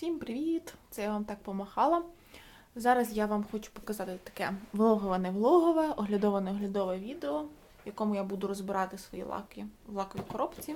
Всім привіт! Це я вам так помахала. Зараз я вам хочу показати таке влогове-не влогове, оглядоване оглядове відео, в якому я буду розбирати свої лаки в лаковій коробці.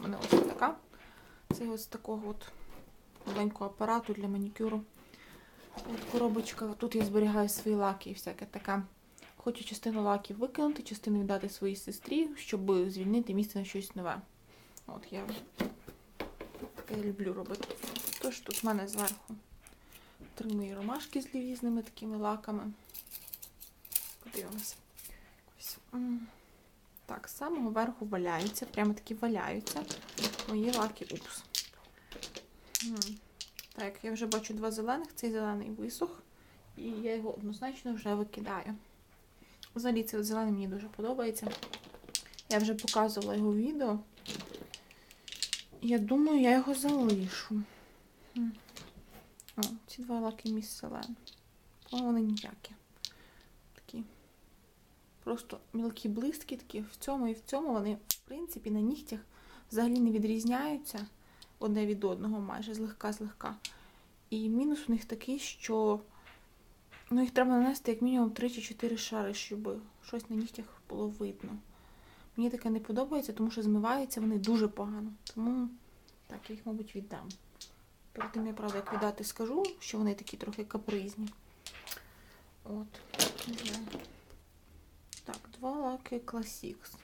У мене ось така. Це ось такого от маленького апарату для манікюру. От коробочка. Тут я зберігаю свої лаки і всяке таке. Хочу частину лаків викинути, частину віддати своїй сестрі, щоб звільнити місце на щось нове. От я таке люблю робити. Тож тут в мене зверху три мої ромашки з різними такими лаками. Подивимося. Так, з самого верху валяються, прямо такі валяються. Мої лаки упс. Так, я вже бачу два зелених, цей зелений висох, і я його однозначно вже викидаю. Взагалі цей зелений мені дуже подобається. Я вже показувала його відео. Я думаю, я його залишу. О, ці два лаки міс селен. Вони ніякі. Такі. Просто мілкі блискітки. В цьому і в цьому вони, в принципі, на нігтях взагалі не відрізняються одне від одного, майже злегка-злегка. І мінус у них такий, що ну, їх треба нанести як мінімум 3 чи 4 шари, щоб щось на нігтях було видно. Мені таке не подобається, тому що змиваються вони дуже погано. Тому так, я їх, мабуть, віддам. Перед тим я, правда, як віддати, скажу, що вони такі трохи капризні. От. Так, два лаки Classics.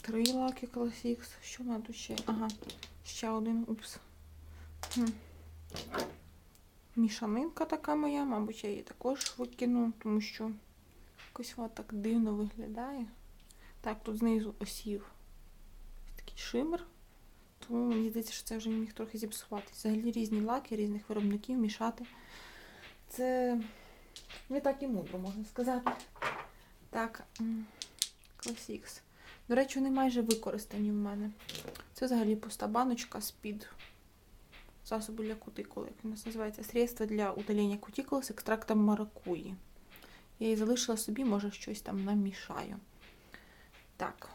Три лаки Classics. Що в мене тут ще? Ага, ще один. Упс. Мішанинка така моя, мабуть, я її також викину, тому що якось вона так дивно виглядає. Так, тут знизу осів такий шимер. Тому мені здається, що це вже міг трохи зіпсувати. Взагалі різні лаки, різних виробників мішати. Це не так і мудро, можна сказати. Так, Classics. До речі, вони майже використані в мене. Це взагалі пуста баночка з-під засобу для кутикули. У нас називається средство для удалення кутикул з екстрактом маракуї. Я її залишила собі, може щось там намішаю. Так.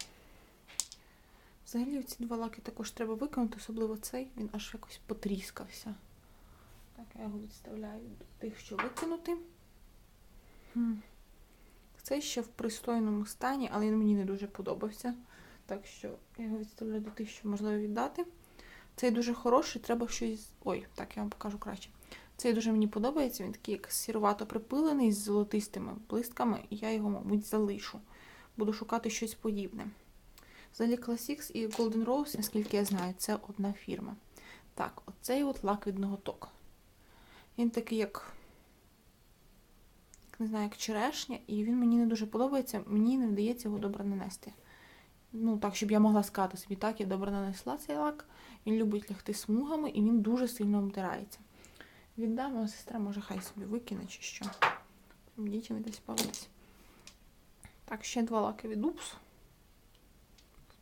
Взагалі ці два лаки також треба виконати, особливо цей, він аж якось потріскався. Так, я його відставляю до тих, що викинути. Хм. Цей ще в пристойному стані, але він мені не дуже подобався. Так що я його відставляю до тих, що можливо віддати. Цей дуже хороший, треба щось. Ой, так я вам покажу краще. Цей дуже мені подобається, він такий як сірувато припилений з золотистими блистками, і я його, мабуть, залишу. Буду шукати щось подібне. Взагалі Classics і Golden Rose, наскільки я знаю, це одна фірма. Так, оцей от лак від ноготок. Він такий, як, як не знаю, як черешня, і він мені не дуже подобається, мені не вдається його добре нанести. Ну, так, щоб я могла сказати собі, так, я добре нанесла цей лак. Він любить лягти смугами і він дуже сильно обдирається. Віддам, моя сестра, може, хай собі викине чи що. Дітям десь палець. Так, ще два лаки від Упс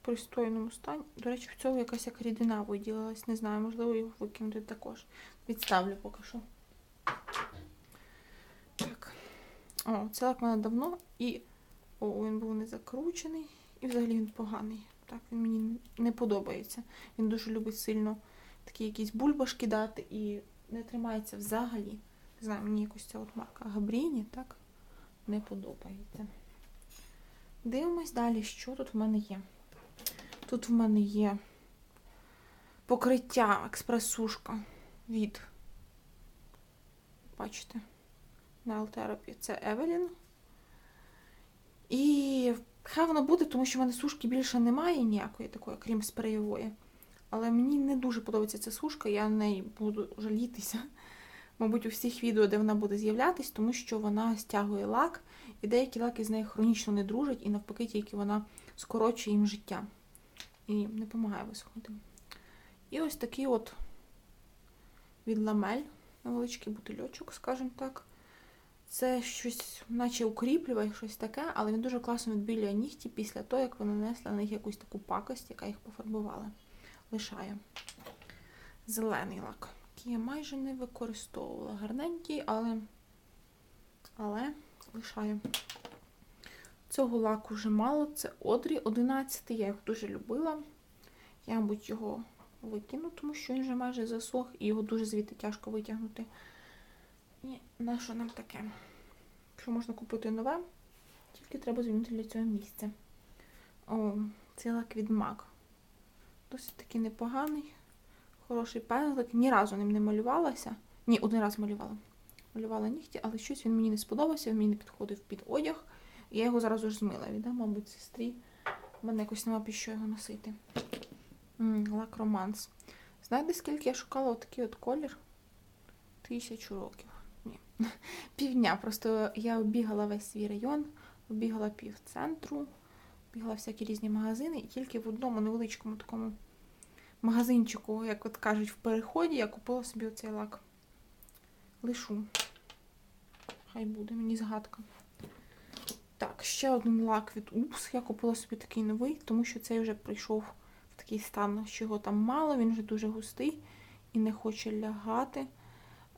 пристойному стані. До речі, в цього якась як рідина виділилась. Не знаю, можливо, його викинути також. Відставлю поки що. Так. О, це лак в мене давно і. О, він був не закручений. І взагалі він поганий. Так, він мені не подобається. Він дуже любить сильно такі якісь бульбашки дати і не тримається взагалі. Не знаю, мені якось ця от марка Габріні, так, не подобається. Дивимось далі, що тут в мене є. Тут в мене є покриття експрес-сушка від, бачите, на Alterapy. Це Евелін. І хай воно буде, тому що в мене сушки більше немає ніякої такої, крім спреєвої. Але мені не дуже подобається ця сушка, я на неї буду жалітися. Мабуть, у всіх відео, де вона буде з'являтись, тому що вона стягує лак, і деякі лаки з нею хронічно не дружать, і навпаки, тільки вона скорочує їм життя і не допомагає висохнути. І ось такий от від ламель, невеличкий бутильочок, скажімо так. Це щось, наче укріплює, щось таке, але він дуже класно відбілює нігті після того, як ви нанесли на них якусь таку пакость, яка їх пофарбувала. Лишає зелений лак, який я майже не використовувала. Гарненький, але, але лишаю. Цього лаку вже мало, це Одрі 11, я його дуже любила. Я, мабуть, його викину, тому що він вже майже засох і його дуже звідти тяжко витягнути. І на що нам таке? Якщо можна купити нове, тільки треба звільнити для цього місце. О, це лак від MAC. Досить таки непоганий, хороший пензлик. Ні разу ним не малювалася. Ні, один раз малювала. Малювала нігті, але щось він мені не сподобався, він мені не підходив під одяг. Я його зразу ж змила. Віддам, мабуть, сестрі. У мене якось нема під що його носити. Лак романс. Знаєте, скільки я шукала отакий от колір? Тисячу років. Ні. Півдня. Просто я оббігала весь свій район, оббігала пів центру, оббігала всякі різні магазини, і тільки в одному невеличкому такому магазинчику, як от кажуть, в переході я купила собі оцей лак. Лишу. Хай буде мені згадка. Так, ще один лак від Упс. Я купила собі такий новий, тому що цей вже прийшов в такий стан, що його там мало, він вже дуже густий і не хоче лягати.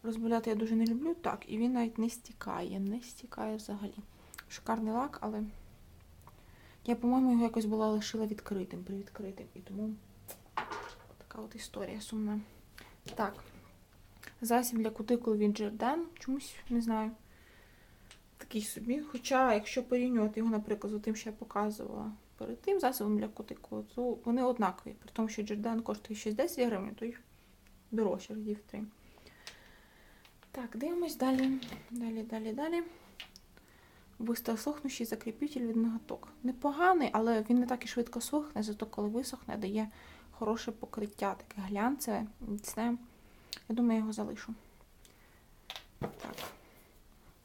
Розбавляти я дуже не люблю. Так, і він навіть не стікає, не стікає взагалі. Шикарний лак, але я, по-моєму, його якось була лишила відкритим, привідкритим. І тому така от історія сумна. Так. Засіб для кутикул від Джерден. Чомусь не знаю. Такий собі. Хоча, якщо порівнювати його, наприклад, з тим, що я показувала перед тим засобом для кутикул, то вони однакові. При тому, що Джерден коштує 60 гривень, то їх дорожче разів в три. Так, дивимось далі. Далі, далі, далі. Быстро сохнущий закріпитель від ноготок. Непоганий, але він не так і швидко сохне, зато коли висохне, дає хороше покриття, таке глянцеве, міцне. Я думаю, я його залишу. Так.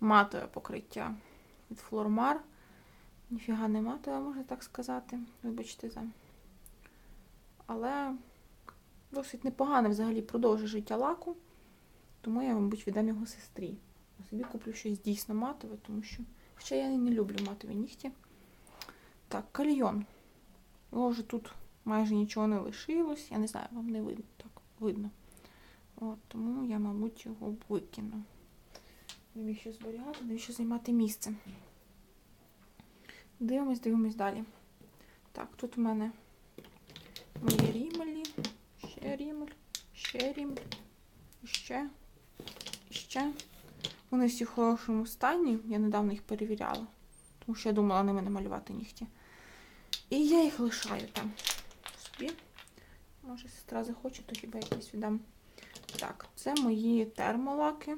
Матове покриття від Флормар. Ніфіга не матове, можна так сказати. Вибачте за. Але досить непогане взагалі продовжує життя лаку. Тому я, мабуть, віддам його сестрі. Собі куплю щось дійсно матове, тому що. Хоча я не люблю матові нігті. Так, кальйон. Його вже тут майже нічого не лишилось. Я не знаю, вам не видно. Так, видно. От, тому я, мабуть, його викину. Навіщо зберігати, навіщо займати місце. Дивимось, дивимось далі. Так, тут в мене мої рімелі, ще рімель, ще рімель, ще, ще. Вони всі в хорошому стані. Я недавно їх перевіряла, тому що я думала ними намалювати нігті. І я їх лишаю там собі. Може, сестра захоче, то хіба якийсь віддам. Так, це мої термолаки.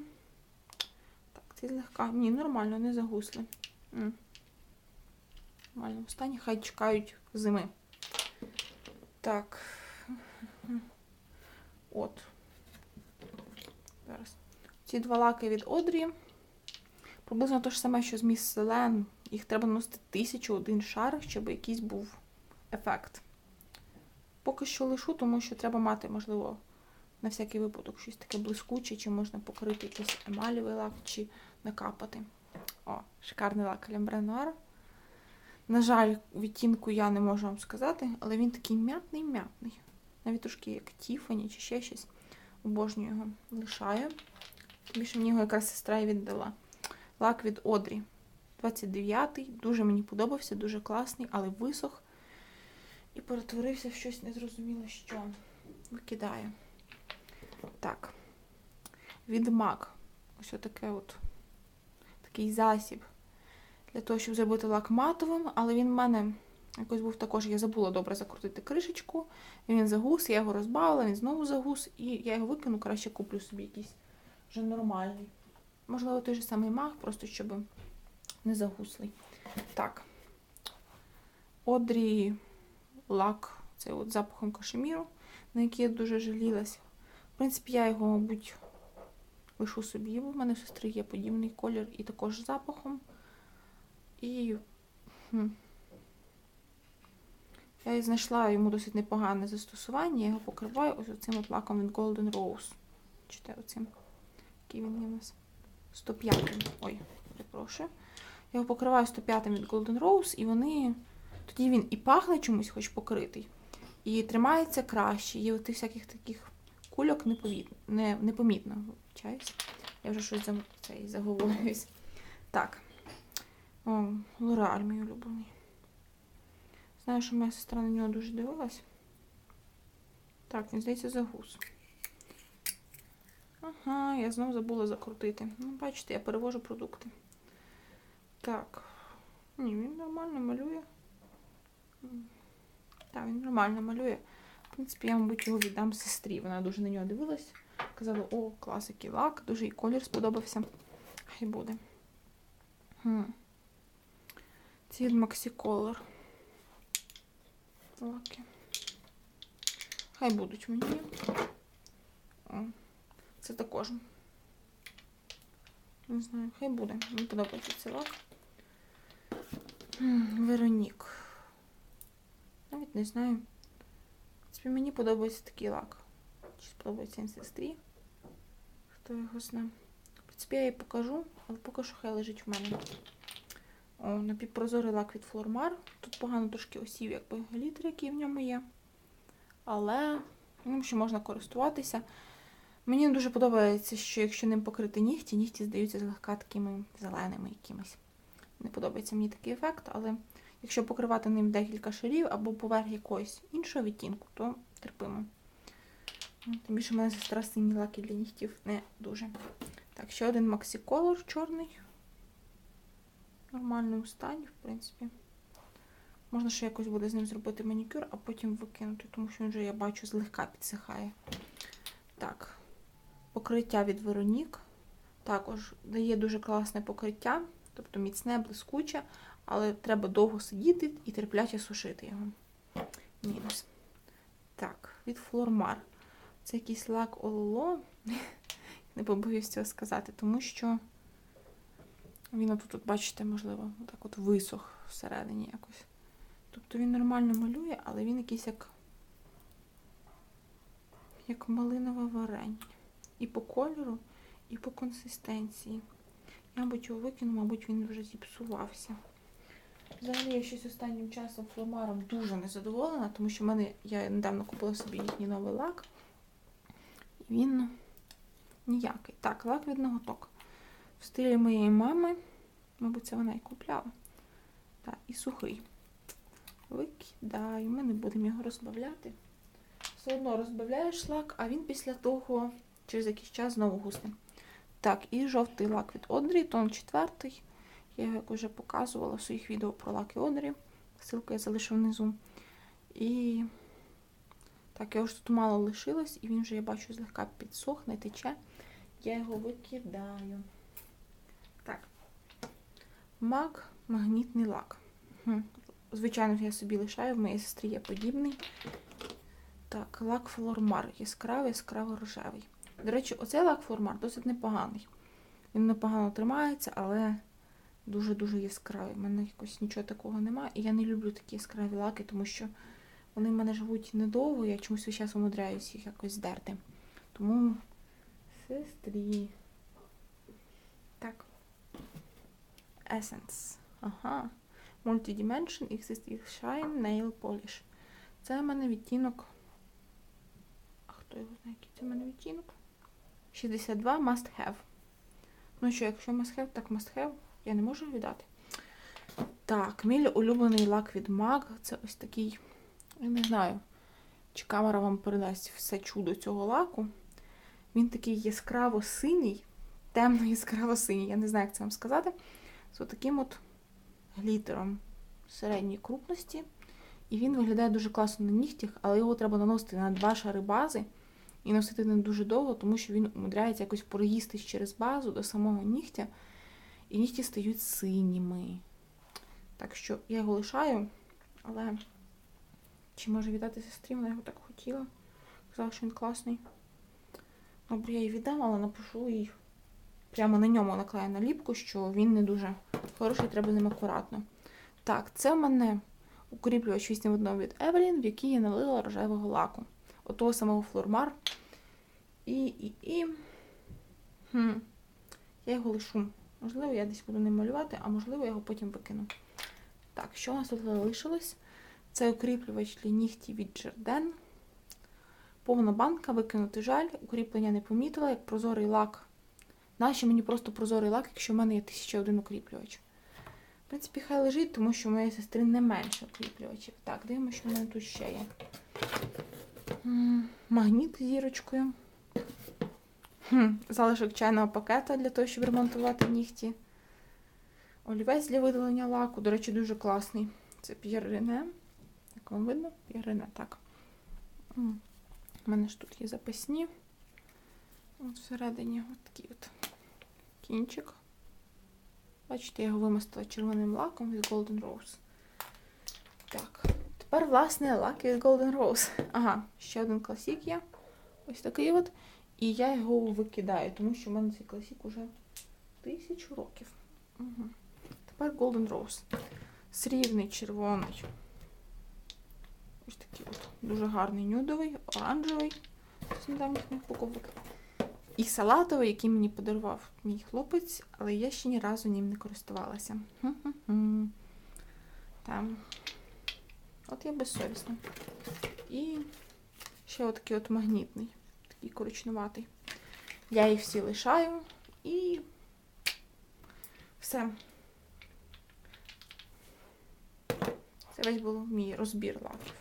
Ці злегка. Ні, нормально, не загусли. М. В стані, хай чекають зими. Так. От. Зараз. Ці два лаки від Одрі. Приблизно те ж саме, що з Міс Селен. Їх треба носити тисячу один шар, щоб якийсь був ефект. Поки що лишу, тому що треба мати, можливо, на всякий випадок щось таке блискуче, чи можна покрити якийсь емалівий лак, чи накапати. О, шикарний лак Лембре Нуар. На жаль, відтінку я не можу вам сказати, але він такий м'ятний-м'ятний. Навіть трошки як Тіфані чи ще щось. Обожнюю його. Лишаю. Більше мені його якраз сестра і віддала. Лак від Одрі. 29-й. Дуже мені подобався, дуже класний, але висох. І перетворився в щось незрозуміле, що викидаю. Так. Від MAC. Ось отаке от такий засіб. Для того, щоб зробити лак матовим, але він в мене якось був також, я забула добре закрутити кришечку. Він загус, я його розбавила, він знову загус, і я його викину, краще куплю собі якийсь вже нормальний. Можливо, той же самий маг, просто щоб не загуслий. Так. Одрі лак, це от запахом кашеміру, на який я дуже жалілась. В принципі, я його, мабуть, лишу собі, бо в мене в сестри є подібний колір і також запахом. І хм, я знайшла йому досить непогане застосування, я його покриваю ось оцим от лаком від Golden Rose. Чите оцим. Який він є у нас? 105. Ой, перепрошую. Я його покриваю 105 від Golden Rose, і вони. Тоді він і пахне чомусь, хоч покритий, і тримається краще. І от всяких таких кульок непомітно. Вибачаюсь. Я вже щось зам... цей, заговорююсь. Так. О, Лореаль мій улюблений. Знаю, що моя сестра на нього дуже дивилась. Так, він здається загус. Ага, я знову забула закрутити. Ну, бачите, я перевожу продукти. Так. Ні, він нормально малює. Так, він нормально малює. Принципі, я, мабуть, його віддам сестрі. Вона дуже на нього дивилась. Казала, о, клас, який лак, дуже і колір сподобався. Хай буде. Хм. Ці від Maxi Color. Лаки. Хай будуть мені. О, це також. Не знаю, хай буде. Мені подобається цей лак. Веронік. Навіть не знаю. Принципі, мені подобається такий лак. Чи сподобається він сестрі? Хто його знає. В принципі, я їй покажу, але поки що хай лежить в мене. О, напівпрозорий лак від Flormar. Тут погано трошки осів, якби глітер, який в ньому є. Але ним ще можна користуватися. Мені дуже подобається, що якщо ним покрити нігті, нігті здаються злегка такими зеленими якимись. Не подобається мені такий ефект, але якщо покривати ним декілька шарів або поверх якогось іншого відтінку, то терпимо. Ну, Тим більше в мене сестра сині лаки для нігтів не дуже. Так, ще один Color чорний. В нормальному стані, в принципі. Можна ще якось буде з ним зробити манікюр, а потім викинути, тому що він вже, я бачу, злегка підсихає. Так, покриття від Веронік. Також дає дуже класне покриття, тобто міцне, блискуче, але треба довго сидіти і терпляче сушити його. Мінус. Так, від Flormar. Це якийсь лак Ололо. Не побоюсь цього сказати, тому що він отут, от, бачите, можливо, так от висох всередині якось. Тобто він нормально малює, але він якийсь як, як малинове варення. І по кольору, і по консистенції. Я, мабуть, його викину, мабуть, він вже зіпсувався. Взагалі, я щось останнім часом фломаром дуже незадоволена, тому що в мене я недавно купила собі їхній новий лак. І він ніякий. Так, лак від ноготок. В стилі моєї мами. Мабуть, це вона і купляла. Так, і сухий. Викидаю. Ми не будемо його розбавляти. Все одно розбавляєш лак, а він після того через якийсь час знову гусне. Так, і жовтий лак від Одрі, тон 4. Я його вже показувала в своїх відео про лаки Одрі. Ссылку я залишу внизу. І так, його ж тут мало лишилось, і він вже, я бачу, злегка підсохне, тече. Я його викидаю. Так. Мак магнітний лак. Хм. Звичайно, я собі лишаю, в моєї сестрі є подібний. Так, лак Флормар. Яскравий, яскраво рожевий. До речі, оцей лак Флормар досить непоганий. Він непогано тримається, але дуже-дуже яскравий. У мене якось нічого такого немає. І я не люблю такі яскраві лаки, тому що вони в мене живуть недовго, я чомусь весь час умудряюсь їх якось здерти. Тому сестрі. Так. Essence. Ага. Multidimension Exist Shine Nail Polish. Це в мене відтінок. А хто його знає, який це в мене відтінок? 62 Must Have. Ну що, якщо must have, так must have. Я не можу віддати. Так, мій улюблений лак від MAC. Це ось такий. Я не знаю, чи камера вам передасть все чудо цього лаку. Він такий яскраво синій, темно яскраво синій. Я не знаю, як це вам сказати. З таким от глітером середньої крупності. І він виглядає дуже класно на нігтях, але його треба наносити на два шари бази і носити не дуже довго, тому що він умудряється якось проїстись через базу до самого нігтя, і нігті стають синіми. Так що я його лишаю, але чи може віддати сестрі, вона його так хотіла. Казала, що він класний. Добре, я її віддам, але напишу їй прямо на ньому наклею наліпку, що він не дуже хороший, треба ним акуратно. Так, це в мене укріплювач 8 в одному від Evelyn, в який я налила рожевого лаку. Отого самого флормар. І, і, і. Хм. Я його лишу. Можливо, я десь буду ним малювати, а можливо, я його потім викину. Так, що у нас тут залишилось? Це укріплювач для нігтів від Jardin. Повна банка, викинути жаль, укріплення не помітила, як прозорий лак. Нащо мені просто прозорий лак, якщо в мене є 1001 укріплювач? В принципі, хай лежить, тому що у моєї сестри не менше укріплювачів. Так, дивимося, що в мене тут ще є. Магніт зірочкою. Залишок чайного пакета для того, щоб ремонтувати нігті. Олівець для видалення лаку. До речі, дуже класний. Це П'єрине. Як вам видно? П'єрине, так. У мене ж тут є записні. От всередині от такий от кінчик. Бачите, я його вимастила червоним лаком від Golden Rose. Так, тепер, власне, лак від Golden Rose. Ага, ще один класік є. Ось такий от. І я його викидаю, тому що в мене цей класік уже тисячу років. Угу. Тепер Golden Rose. Срібний, червоний. Ось такий от. Дуже гарний нюдовий, оранжевий. З недавніх моїх покупок. І салатовий, який мені подарував мій хлопець, але я ще ні разу ним не користувалася. Там. От я безсовісна. І ще отакий от магнітний, такий коричневатий. Я їх всі лишаю і все. Це весь був мій розбір лаків.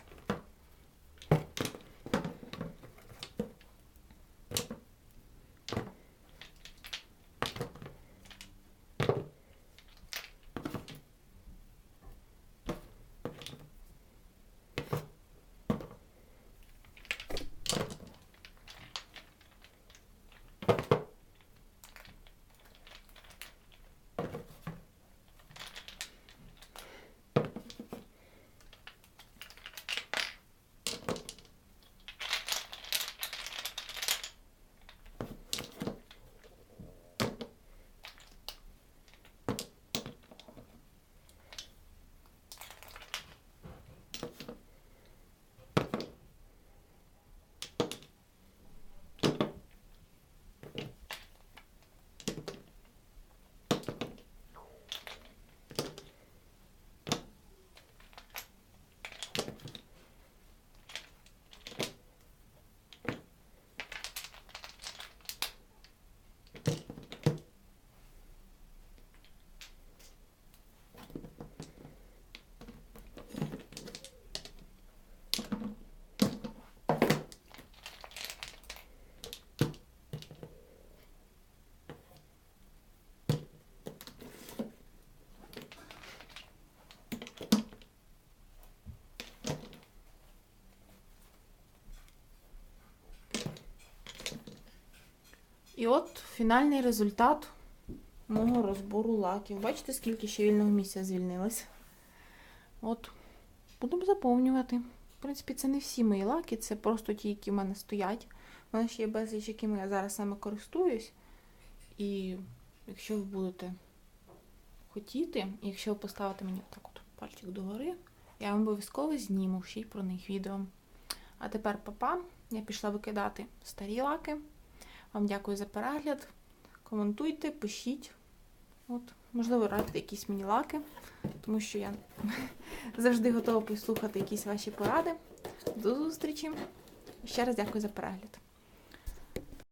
І от фінальний результат мого розбору лаків. Бачите, скільки ще вільного місця звільнилось? От, будемо заповнювати. В принципі, це не всі мої лаки, це просто ті, які в мене стоять. У мене ще є безліч, якими я зараз саме користуюсь. І якщо ви будете хотіти, і якщо ви поставите мені так от пальчик догори, я вам обов'язково зніму ще й про них відео. А тепер, папа, я пішла викидати старі лаки. Вам дякую за перегляд. Коментуйте, пишіть. От, можливо, радите якісь мені лаки, тому що я завжди готова послухати якісь ваші поради. До зустрічі. Ще раз дякую за перегляд.